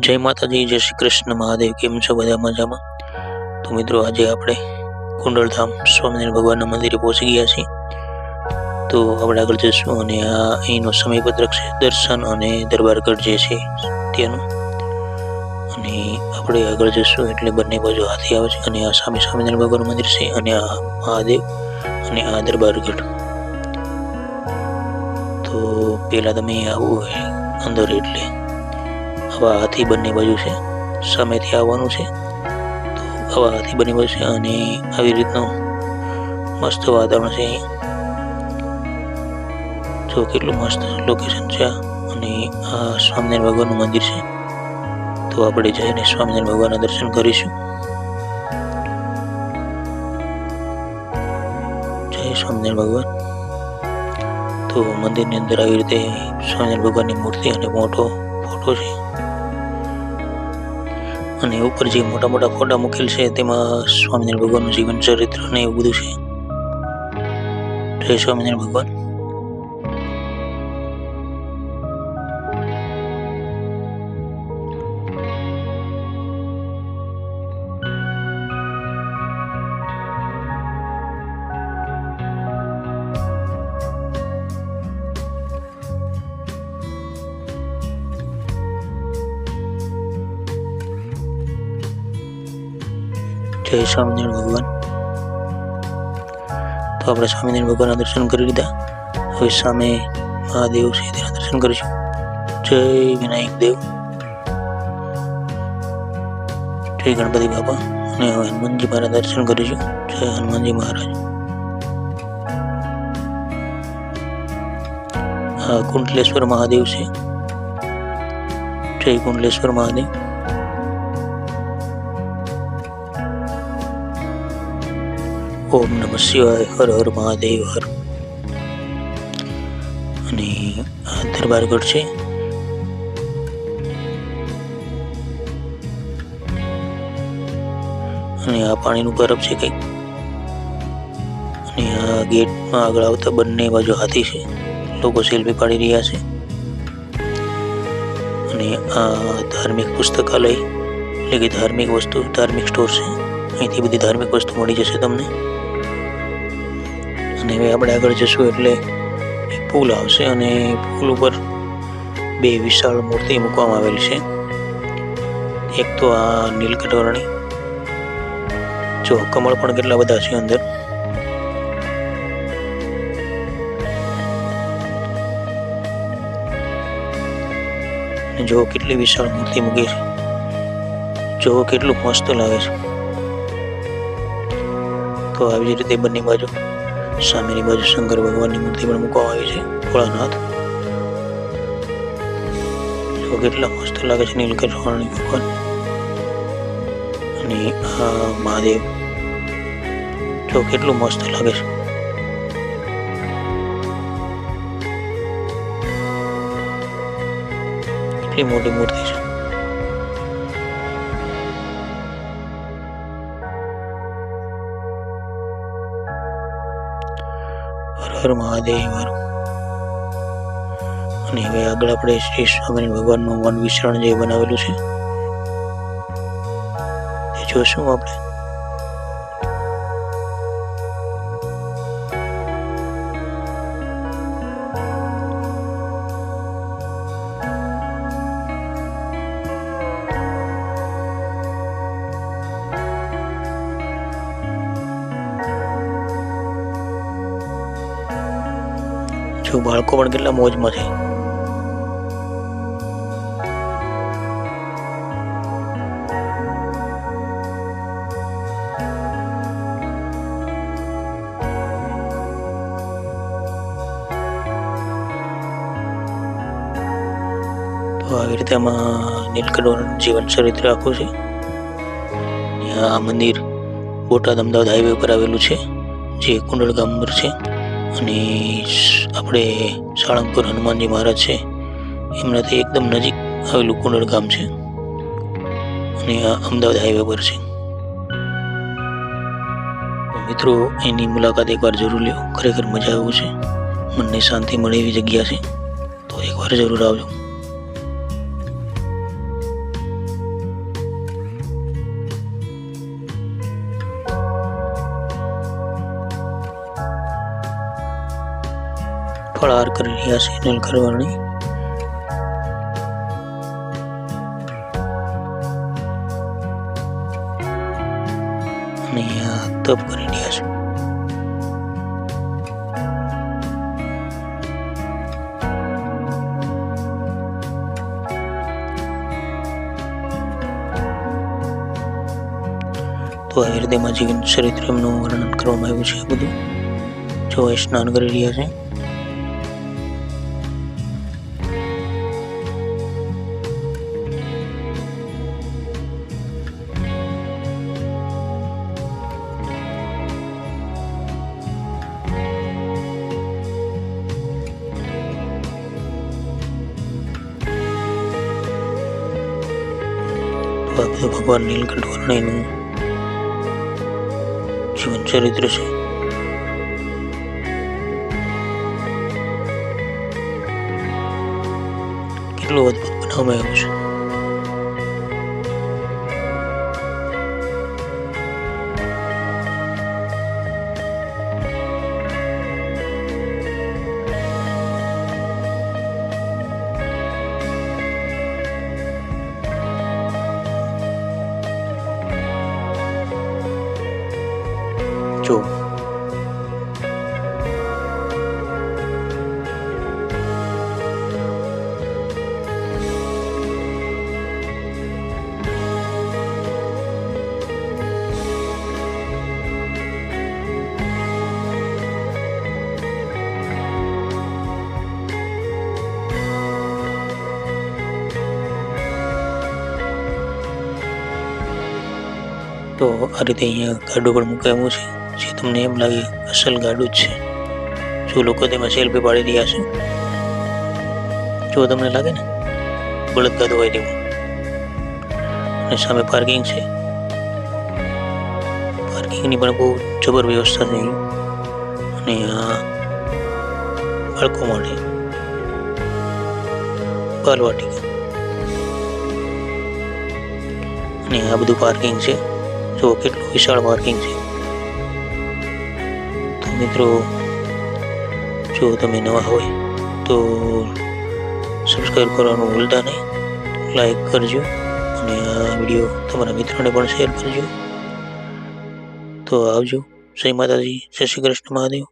જય માતાજી, જય શ્રી કૃષ્ણ મહાદેવ, કેમ છો બધા મજામાં? તો મિત્રો આજે આપણે કુંડળધામ સ્વામિનારાયણ ભગવાનના મંદિરે પહોંચી ગયા છીએ. તો આપણે આગળ જઈશું અને આ અહીંનો સમયપત્રક છે, દર્શન અને દરબારગઢ જે છે ત્યાંનું અને આપણે આગળ જઈશું એટલે બંને બાજુ હાથી આવે છે અને આ સામે સ્વામિનારાયણ ભગવાનનું મંદિર છે અને આ મહાદેવ અને આ દરબારગઢ તો પહેલાં તમે આવું અંદર એટલે આવા હાથી બંને બાજુ છે, સામેથી આવવાનું છે. તો આવા હાથી બંને બાજુ છે અને આવી રીતનું મસ્ત વાતાવરણ છે જો કેટલું મસ્ત લોકેશન છે અને આ સ્વામિનારાયણ ભગવાનનું મંદિર છે. તો આપણે જઈને સ્વામિનારાયણ ભગવાનના દર્શન કરીશું. જય સ્વામિનારાયણ ભગવાન. તો મંદિરની અંદર આવી રીતે સ્વામિનારાયણ ભગવાનની મૂર્તિ અને મોટો ફોટો છે. અને ઉપર જે મોટા મોટા ફોટા મૂકેલ છે, તેમાં સ્વામિનારાયણ ભગવાનનું જીવન, ચરિત્ર ને એવું બધું છે. જય સ્વામિનારાયણ ભગવાન. જય સ્વામિનારાયણ ભગવાન. તો આપણે સ્વામિનારાયણ ભગવાનના દર્શન કરી લીધા. હવે સામે મહાદેવ છે, તેના દર્શન કરીશું. જય વિનાયક દેવ. જય ગણપતિ બાપા. અને હવે હનુમાનજી મહારાજ દર્શન કરીશું. જય હનુમાનજી મહારાજ. આ કુંડલેશ્વર મહાદેવ છે. જય કુંડલેશ્વર મહાદેવ. ઓમ નમઃ શિવાય, હર હર મહાદેવ, હર. અને આ દરબારગઢ છે. અને આ પાણીનું બરફ છે કંઈક. અને આ ગેટમાં આગળ આવતા બંને બાજુ હાથી છે. લોકો સેલ્ફી પાડી રહ્યા છે. અને આ ધાર્મિક પુસ્તકાલય, એટલે કે ધાર્મિક વસ્તુ, ધાર્મિક સ્ટોર છે. અહીંથી બધી ધાર્મિક વસ્તુ મળી જશે તમને. અને હવે આપણે આગળ જશું એટલે પુલ આવશે અને પુલ ઉપર બે વિશાળ મૂર્તિ મૂકવામાં આવેલી છે. એક તો આ નીલકંઠ વર્ણી જો કમળ પણ કેટલા બધા છે અંદર. જો કેટલી વિશાળ મૂર્તિ મૂકી છે. જો કેટલું મસ્ત લાગે છે. તો આવી જ રીતે બંને બાજુ. સામેની બાજુ શંકર ભગવાનની મૂર્તિ પણ મૂકવામાં આવી છે, ભોળાનાથ. જો કેટલા મસ્ત લાગે છે નીલકંઠ ભગવાન. અને આ મહાદેવ. જો કેટલું મસ્ત લાગે છે. એટલી મોટી મૂર્તિ છે. હર મહાદેવ અને હવે આગળ આપણે શ્રી સ્વામિનારાયણ ભગવાનનું વન વિચરણ જે બનાવેલું છે, એ જોશું આપણે. જો બાળકો પણ કેટલા મોજમાં છે. તો આવી રીતે આમાં નીલકંઠ જીવન ચરિત્ર આખું છે. આ મંદિર બોટાદ અમદાવાદ હાઈવે પર આવેલું છે, જે કુંડળ ગામ પર છે. અને આપણે સાળંગપુર હનુમાનજી મહારાજ છે. એમનાથી એકદમ નજીક આવેલું કુંડળ ગામ છે. અને આ અમદાવાદ હાઈવે પર છે. મિત્રો, એની મુલાકાત એકવાર જરૂર લ્યો. ખરેખર મજા આવું છે મનને શાંતિ મળે એવી જગ્યા છે. તો એકવાર જરૂર આવજો. ફળાર કરી રહ્યા છે અનિલ અને આ તપ કરી રહ્યા છે. તો આવી રીતે માં ચરિત્ર એમનું વર્ણન કરવામાં આવ્યું છે બધું. જો સ્નાન કરી રહ્યા છે. બધું ભગવાન નીલકંઠ વર્ણયનું જીવન ચરિત્ર છે. કેટલું અદભુત બનાવવામાં આવ્યું છે. તો આ રીતે અહીંયા ગાડું પણ મૂકાયું છે. જે તમને એમ લાગે અસલ ગાડું જ છે. જો લોકો તેમાં સેલ્ફી પાડી રહ્યા છે. જો તમને લાગે ને બળદ ગાડું હોય તેવું. અને સામે પાર્કિંગ છે. પાર્કિંગની પણ બહુ જબર વ્યવસ્થા છે. અને આ બાળકો માટે બાલવાટિકા અને આ બધું પાર્કિંગ છે. જો કેટલું વિશાળ પાર્કિંગ છે. તો મિત્રો, જો તમે નવા હોય તો સબસ્ક્રાઈબ કરવાનું ભૂલતા નહીં. લાઈક કરજો અને આ વીડિયો તમારા મિત્રોને પણ શેર કરજો. તો આવજો. જય માતાજી. જય શ્રી કૃષ્ણ મહાદેવ.